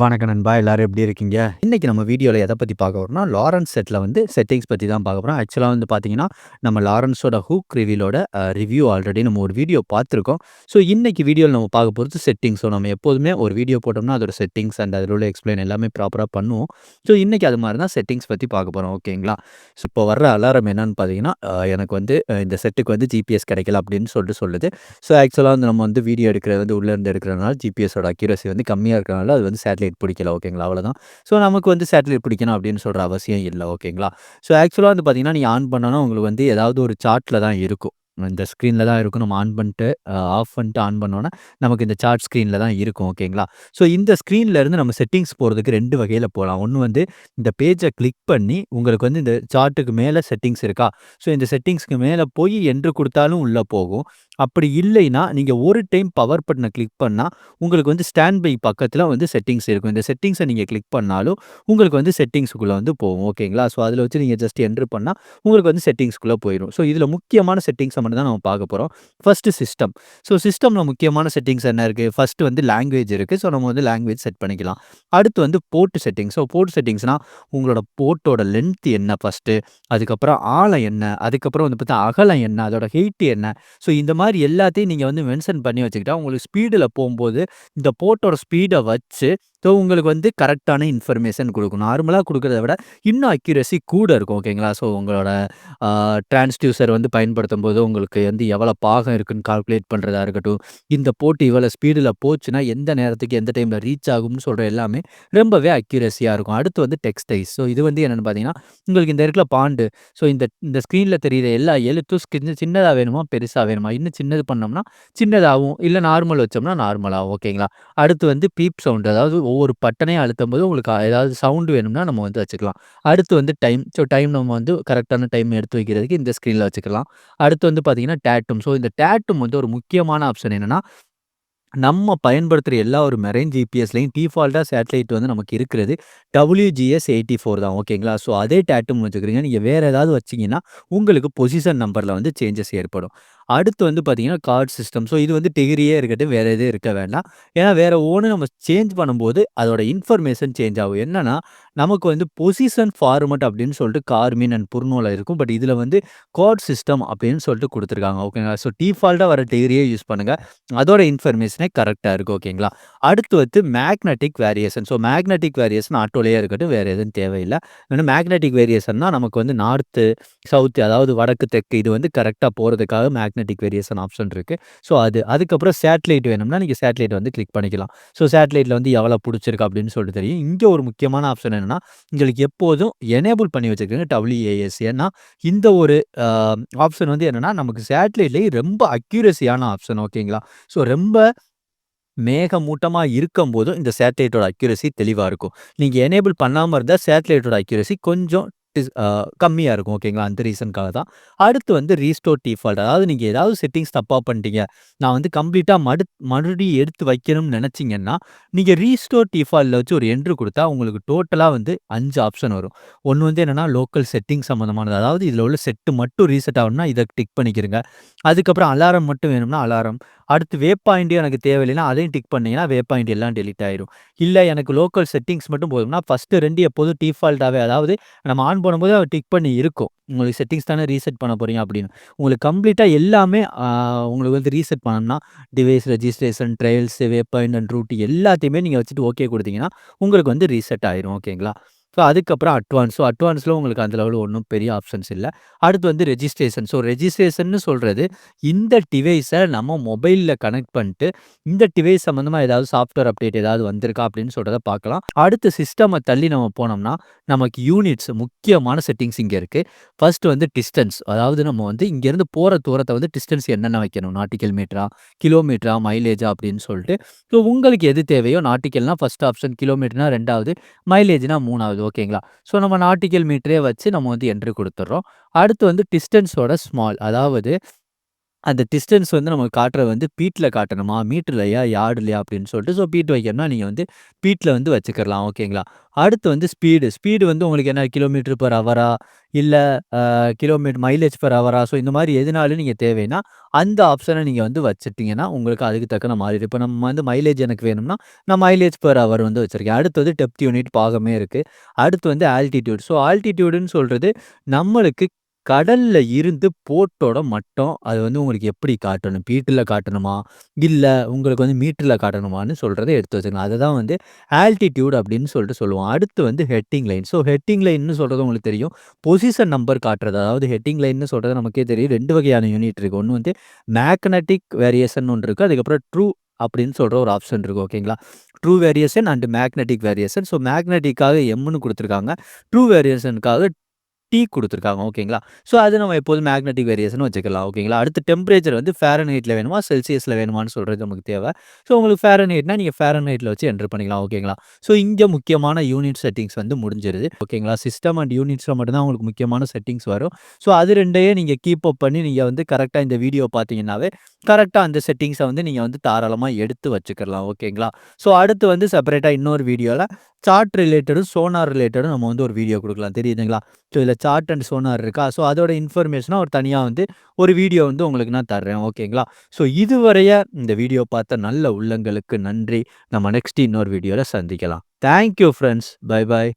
வணக்கம் நண்பா எல்லாரும் எப்படி இருக்கீங்க? இன்னைக்கு நம்ம வீடியோவில் எதை பற்றி பார்க்க வரோம்னா லாரன்ஸ் செட்டில் வந்து செட்டிங்ஸ் பற்றி தான் பார்க்க போகிறோம் ஆக்சுவலாக வந்து பார்த்தீங்கன்னா நம்ம லாரன்ஸோட ஹூக் ரிவியூலோட ரிவ்யூ ஆல்ரெடி நம்ம ஒரு வீடியோ பார்த்துருக்கோம். ஸோ இன்னைக்கு வீடியோவில் நம்ம பார்க்க போகிறது செட்டிங்ஸோ ஸோ நம்ம எப்போதுமே ஒரு வீடியோ போட்டோம்னா அதோட செட்டிங்ஸ் அண்ட் அதில் உள்ள எக்ஸ்பிளைன் எல்லாமே ப்ராப்பராக பண்ணுவோம். ஸோ இன்னைக்கு அது மாதிரி தான் செட்டிங்ஸ் பற்றி பார்க்க போகிறோம் ஓகேங்களா ஸோ இப்போ வர்ற அலாரம் என்னன்னு பார்த்தீங்கன்னா எனக்கு வந்து இந்த செட்டுக்கு வந்து ஜிபிஎஸ் கிடைக்கல அப்படின்னு சொல்லிட்டு சொல்லுது. ஸோ ஆக்சுவலாக வந்து நம்ம வந்து வீடியோ எடுக்கிறது வந்து உள்ளேருந்து எடுக்கிறதுனால ஜிபிஎஸோட அக்யூரசி வந்து கம்மியாக இருக்கிறனால அது வந்து சேட்டலைட் பிடிக்கல ஓகேங்களா அவ்வளோதான் ஸோ நமக்கு வந்து சேட்டலைட் பிடிக்கணும் அப்படின்னு சொல்கிற அவசியம் இல்லை ஓகேங்களா ஸோ ஆக்சுவலாக வந்து பார்த்தீங்கன்னா நீங்கள் ஆன் பண்ணோன்னா உங்களுக்கு வந்து ஏதாவது ஒரு சார்ட்டில் தான் இருக்கும். இந்த ஸ்க்ரீனில் தான் இருக்கும் நம்ம ஆன் பண்ணிட்டு ஆஃப் பண்ணிட்டு ஆன் பண்ணோன்னா நமக்கு இந்த சார்ட் ஸ்க்ரீனில் தான் இருக்கும் ஓகேங்களா ஸோ இந்த ஸ்க்ரீனில் இருந்து நம்ம செட்டிங்ஸ் போகிறதுக்கு ரெண்டு வகையில் போகலாம் ஒன்று வந்து இந்த பேஜை கிளிக் பண்ணி உங்களுக்கு வந்து இந்த சார்ட்டுக்கு மேலே செட்டிங்ஸ் இருக்கா? ஸோ இந்த செட்டிங்ஸ்க்கு மேலே போய் என்று கொடுத்தாலும் உள்ளே போகும். அப்படி இல்லைன்னா நீங்கள் ஒரு டைம் பவர் பட்டனை கிளிக் பண்ணால் உங்களுக்கு வந்து ஸ்டாண்ட் பை பக்கத்தில் வந்து செட்டிங்ஸ் இருக்கும். இந்த செட்டிங்ஸை நீங்கள் கிளிக் பண்ணாலும் உங்களுக்கு வந்து செட்டிங்ஸுக்குள்ளே வந்து போகும் ஓகேங்களா ஸோ அதில் வச்சு நீங்கள் ஜஸ்ட் என்ட்ரு பண்ணால் உங்களுக்கு வந்து செட்டிங்ஸ்க்குள்ளே போயிடும் ஸோ இதில் முக்கியமான செட்டிங்ஸை மட்டும் தான் நம்ம பார்க்க போகிறோம் ஃபஸ்ட்டு சிஸ்டம் ஸோ சிஸ்டமில் முக்கியமான செட்டிங்ஸ் என்ன இருக்குது ஃபஸ்ட்டு வந்து லாங்குவேஜ் இருக்குது ஸோ நம்ம வந்து லாங்குவேஜ் செட் பண்ணிக்கலாம். அடுத்து வந்து போர்ட் செட்டிங்ஸ் ஸோ போர்ட் செட்டிங்ஸ்னால் உங்களோட போர்ட்டோட லென்த் என்ன ஃபஸ்ட்டு அதுக்கப்புறம் ஆழம் என்ன? அதுக்கப்புறம் வந்து பார்த்தா அகலம் என்ன? அதோட ஹெயிட் என்ன? ஸோ இந்த மாதிரி எல்லாத்தையும் நீங்கள் வந்து மென்ஷன் பண்ணி வச்சுக்கிட்டா உங்களுக்கு ஸ்பீடில் போகும்போது இந்த போர்ட்டோட ஸ்பீடை வச்சு ஸோ உங்களுக்கு வந்து கரெக்டான இன்ஃபர்மேஷன் கொடுக்கும். நார்மலாக கொடுக்குறத விட இன்னும் அக்யூரஸி கூட இருக்கும் ஓகேங்களா ஸோ உங்களோட டிரான்ஸ்டியூசர் வந்து பயன்படுத்தும் போது உங்களுக்கு வந்து எவ்வளோ பாகம் இருக்குன்னு கால்குலேட் பண்ணுறதா இருக்கட்டும் இந்த போட்டு இவ்வளோ ஸ்பீடில் போச்சுன்னா எந்த நேரத்துக்கு எந்த டைமில் ரீச் ஆகும்னு சொல்கிற எல்லாமே ரொம்பவே அக்யூரஸியாக இருக்கும். அடுத்து வந்து டெக்ஸ்டைஸ் ஸோ இது வந்து என்னென்னு பார்த்தீங்கன்னா உங்களுக்கு இந்த இருக்கிற பாண்டு ஸோ இந்த இந்த ஸ்க்ரீனில் தெரியுற எல்லா எழுத்தும் ஸ்கின் சின்னதாக வேணுமா? பெருசாக வேணுமா? இன்னும் சின்னது பண்ணோம்னா சின்னதாகவும் இல்லை நார்மல் வச்சோம்னா நார்மலாகும் ஓகேங்களா அடுத்து வந்து பீப் சவுண்ட் அதாவது ஒவ்வொரு பட்டனையும் அழுத்தும் போது உங்களுக்கு ஏதாவது சவுண்டு வேணும்னா நம்ம வந்து வச்சுக்கலாம். அடுத்து வந்து டைம் ஸோ டைம் நம்ம வந்து கரெக்டான டைம் எடுத்து வைக்கிறதுக்கு இந்த ஸ்க்ரீனில் வச்சுக்கலாம். அடுத்து வந்து பார்த்தீங்கன்னா டேட்டும் ஸோ இந்த டேட்டும் வந்து ஒரு முக்கியமான ஆப்ஷன் என்னென்னா நம்ம பயன்படுத்துகிற எல்லா ஒரு மெரைன் ஜிபிஎஸ்லையும் டிஃபால்ட்டாக சேட்டலைட் வந்து நமக்கு இருக்கிறது டபிள்யூஜிஎஸ் எயிட்டி ஃபோர் தான். ஓகேங்களா ஸோ அதே டேட்டும் வச்சுக்கிறீங்க. நீங்கள் வேறு ஏதாவது வச்சிங்கன்னா உங்களுக்கு பொசிஷன் நம்பரில் வந்து சேஞ்சஸ் ஏற்படும். அடுத்து வந்து பார்த்தீங்கன்னா கார்ட் சிஸ்டம் ஸோ இது வந்து டிகிரியே இருக்கட்டும் வேறு எதுவும் இருக்க வேண்டாம். ஏன்னா வேறு ஒன்று நம்ம சேஞ்ச் பண்ணும்போது அதோட இன்ஃபர்மேஷன் சேஞ்ச் ஆகும். என்னன்னா நமக்கு வந்து பொசிஷன் ஃபார்மட் அப்படின்னு சொல்லிட்டு கார்மின் அண்ட் புர்னோவில் இருக்கும். பட் இதில் வந்து கார்ட் சிஸ்டம் அப்படின்னு சொல்லிட்டு கொடுத்துருக்காங்க. ஓகேங்களா ஸோ டிஃபால்ட்டாக வர டிகிரியே யூஸ் பண்ணுங்கள் அதோட இன்ஃபர்மேஷனே கரெக்டாக இருக்கும் ஓகேங்களா அடுத்து வந்து magnetic variation so magnetic variation ஆட்டோலேயே இருக்கட்டும் வேறு எதுவும் தேவையில்லை. ஏன்னா மேக்னெட்டிக் வேரியேஷன்னா நமக்கு வந்து நார்த்து சவுத்து அதாவது வடக்கு தெற்கு இது வந்து கரெக்டாக போகிறதுக்காக மேக் மேக்னெட்டிக் வேரியேஷன் ஆப்ஷன் இருக்குது ஸோ அது அதுக்கப்புறம் சேட்டலைட் வேணும்னா நீங்கள் சேட்டலைட் வந்து கிளிக் பண்ணிக்கலாம். ஸோ சேட்டலைட்டில் வந்து எவ்வளோ பிடிச்சிருக்கு அப்படின்னு சொல்லிட்டு தெரியும். இங்கே ஒரு முக்கியமான ஆப்ஷன் என்னென்னா உங்களுக்கு எப்போதும் எனேபிள் பண்ணி வச்சுருக்கீங்க டபிள்யூஏஎஸ் ஏன்னா இந்த ஒரு ஆப்ஷன் வந்து என்னென்னா நமக்கு சேட்டலைட்லேயே ரொம்ப அக்யூரஸியான ஆப்ஷன் ஓகேங்களா ஸோ ரொம்ப மேகமூட்டமாக இருக்கும்போதும் இந்த சேட்டலைட்டோட அக்யூரசி தெளிவாக இருக்கும். நீங்கள் எனேபிள் பண்ணாமல் இருந்தால் சேட்டலைட்டோட அக்யூரசி கொஞ்சம் Uh, கம்மியாக இருக்கும் ஓகேங்களா? அந்த ரீசனுக்காக தான். அடுத்து வந்து ரீஸ்டோர் டிஃபால்ட். அதாவது நீங்கள் ஏதாவது செட்டிங்ஸ் தப்பாக பண்ணிட்டீங்க. நான் வந்து கம்ப்ளீட்டாக மடு மறுபடியும் எடுத்து வைக்கணும்னு நினச்சிங்கன்னா நீங்கள் ரீஸ்டோர் டிஃபால்ட்டில் வச்சு ஒரு என்ட்ரு கொடுத்தா உங்களுக்கு டோட்டலாக வந்து அஞ்சு ஆப்ஷன் வரும். ஒன்று வந்து என்னென்னா லோக்கல் செட்டிங் சம்மந்தமானது அதாவது இதில் உள்ள செட்டு மட்டும் ரீசெட் ஆகணும்னா இதை டிக் பண்ணிக்கிறங்க. அதுக்கப்புறம் அலாரம் மட்டும் வேணும்னா அலாரம். அடுத்து வே பாயிண்ட்டு எனக்கு தேவையில்லைன்னா அதையும் டிக் பண்ணீங்கன்னா வே பாயிண்ட் எல்லாம் டெலிட் ஆயிரும். இல்லை எனக்கு லோக்கல் செட்டிங்ஸ் மட்டும் போதும்னா ஃபஸ்ட்டு ரெண்டு எப்போதும் டிஃபால்ட்டாகவே அதாவது நம்ம ஆன் பண்ணும்போது அவர் டிக் பண்ணி இருக்கும். உங்களுக்கு செட்டிங்ஸ் தானே ரீசெட் பண்ண போகிறீங்க அப்படின்னு. உங்களுக்கு கம்ப்ளீட்டாக எல்லாமே உங்களுக்கு வந்து ரீசெட் பண்ணணும்னா device registration trails way point and route எல்லாத்தையுமே நீங்கள் வச்சுட்டு ஓகே கொடுத்தீங்கன்னா உங்களுக்கு வந்து ரீசெட் ஆயிரும். ஓகேங்களா ஸோ அதுக்கப்புறம் அட்வான்ஸ் ஸோ அட்வான்ஸில் உங்களுக்கு அந்த லெவலில் ஒன்றும் பெரிய ஆப்ஷன்ஸ் இல்லை. அடுத்து வந்து ரெஜிஸ்ட்ரேஷன் ஸோ ரெஜிஸ்ட்ரேஷன்னு சொல்கிறது இந்த டிவைஸை நம்ம மொபைலில் கனெக்ட் பண்ணிட்டு இந்த டிவைஸ் சம்மந்தமாக ஏதாவது சாஃப்ட்வேர் அப்டேட் ஏதாவது வந்திருக்கா அப்படின்னு சொல்கிறத பார்க்கலாம். அடுத்து சிஸ்டமை தள்ளி நம்ம போனோம்னா நமக்கு யூனிட்ஸ் முக்கியமான செட்டிங்ஸ் இங்கே இருக்குது ஃபர்ஸ்ட் வந்து டிஸ்டன்ஸ் அதாவது நம்ம வந்து இங்கேருந்து போகிற தூரத்தை வந்து டிஸ்டன்ஸ் என்னென்ன வைக்கணும்? நாட்டிக்கல் மீட்டரா கிலோமீட்டரா மைலேஜா அப்படின்னு சொல்லிட்டு. ஸோ உங்களுக்கு எது தேவையோ நாட்டிக்கல்னால் ஃபஸ்ட் ஆப்ஷன் கிலோமீட்டர்னா ரெண்டாவது மைலேஜ்னா மூணாவது. ஓகேங்களா? ஸோ நம்ம நாட்டிக்கல் மீட்டரே வச்சு நம்ம வந்து என்ட்ரி கொடுத்துட்றோம் அடுத்து வந்து டிஸ்டன்ஸோட ஸ்மால் அதாவது அந்த டிஸ்டன்ஸ் வந்து நமக்கு காட்டுறது வந்து பீட்டில் காட்டணுமா? மீட்டர்லையா யார்டுலையா அப்படின்னு சொல்லிட்டு ஸோ பீட் வைக்கணும்னா நீங்கள் வந்து பீட்டில் வந்து வச்சுக்கலாம். ஓகேங்களா? அடுத்து வந்து ஸ்பீடு. ஸ்பீடு வந்து உங்களுக்கு என்ன கிலோமீட்டர் பர் ஹவரா? இல்லை கிலோமீட்டர் மைலேஜ் பர் ஹவரா? ஸோ இந்த மாதிரி எதுனாலும் நீங்கள் தேவைன்னா, அந்த ஆப்ஷனை நீங்கள் வந்து வச்சுட்டிங்கன்னா உங்களுக்கு அதுக்கு தக்கன மாறிடும். இப்போ நம்ம வந்து மைலேஜ் எனக்கு வேணும்னா, நான் மைலேஜ் பர் ஹவர் வந்து வச்சுருக்கேன் அடுத்து வந்து டெப்த் யூனிட் பாகமே இருக்குது அடுத்து வந்து ஆல்டிடியூட் ஸோ ஆல்டிடியூடுன்னு சொல்கிறது நம்மளுக்கு கடல்ல இருந்து போட்டோட மட்டம் அது வந்து உங்களுக்கு எப்படி காட்டணும்? ஃபீட்ல காட்டணுமா? இல்லை உங்களுக்கு வந்து மீட்டரில் காட்டணுமான்னு சொல்கிறத எடுத்து வச்சுருங்க அதை தான் வந்து ஆல்டிட்யூட் அப்படின்னு சொல்லிட்டு சொல்லுவோம். அடுத்து வந்து ஹெட்டிங் லைன். ஸோ ஹெட்டிங் லைன்னு சொல்கிறது உங்களுக்கு தெரியும். பொசிஷன் நம்பர் காட்டுறது. அதாவது ஹெட்டிங் லைன்னு சொல்கிறது நமக்கே தெரியும். ரெண்டு வகையான யூனிட் இருக்குது ஒன்று வந்து மேக்னட்டிக் வேரியேஷன் ஒன்று இருக்குது அதுக்கப்புறம் ட்ரூ அப்படின்னு சொல்கிற ஒரு ஆப்ஷன் இருக்குது ஓகேங்களா? True variation and magnetic variation. So மேக்னெட்டிக்காக எம்னு கொடுத்துருக்காங்க ட்ரூ வேரியேஷனுக்காக டி கொடுத்துருக்காங்க ஓகேங்களா? ஸோ அது நம்ம எப்போதும் மேக்னெட்டிக் வேரியேஷன் வச்சுக்கலாம். ஓகேங்களா? அடுத்து டெம்பரேச்சர் வந்து ஃபேரன்ஹைட்டில் வேணுமா? செல்சியஸில் வேணுமான்னு சொல்கிறது நமக்கு தேவை ஸோ உங்களுக்கு ஃபேரன்ஹைட்னா நீங்கள் ஃபேரன்ஹைட்டில் வச்சு என்டர் பண்ணிக்கலாம். ஓகேங்களா? ஸோ இங்கே முக்கியமான யூனிட் செட்டிங்ஸ் வந்து முடிஞ்சிருது. ஓகேங்களா? சிஸ்டம் அண்ட் யூனிட்ஸில் மட்டும்தான் உங்களுக்கு முக்கியமான செட்டிங்ஸ் வரும். ஸோ அது ரெண்டையே நீங்கள் கீப் அப் பண்ணி நீங்கள் வந்து கரெக்டாக இந்த வீடியோ பார்த்தீங்கன்னாவே, கரெக்டாக அந்த செட்டிங்ஸை வந்து நீங்கள் வந்து தாராளமாக எடுத்து வச்சுக்கலாம். ஓகேங்களா? ஸோ அடுத்து வந்து செப்பரேட்டாக இன்னொரு வீடியோவில் சார்ட் ரிலேட்டடும், சோனார் ரிலேட்டடும் நம்ம வந்து ஒரு வீடியோ கொடுக்கலாம் தெரியுதுங்களா? ஸோ இதில் சார்ட் அண்ட் சோனார் இருக்கா? ஸோ அதோட இன்ஃபர்மேஷனாக ஒரு தனியாக வந்து ஒரு வீடியோ வந்து உங்களுக்கு நான் தர்றேன். ஓகேங்களா? ஸோ இதுவரைய இந்த வீடியோ பார்த்த நல்ல உள்ளங்களுக்கு நன்றி. நம்ம நெக்ஸ்ட் இன்னொரு வீடியோவில் சந்திக்கலாம். Thank you bye bye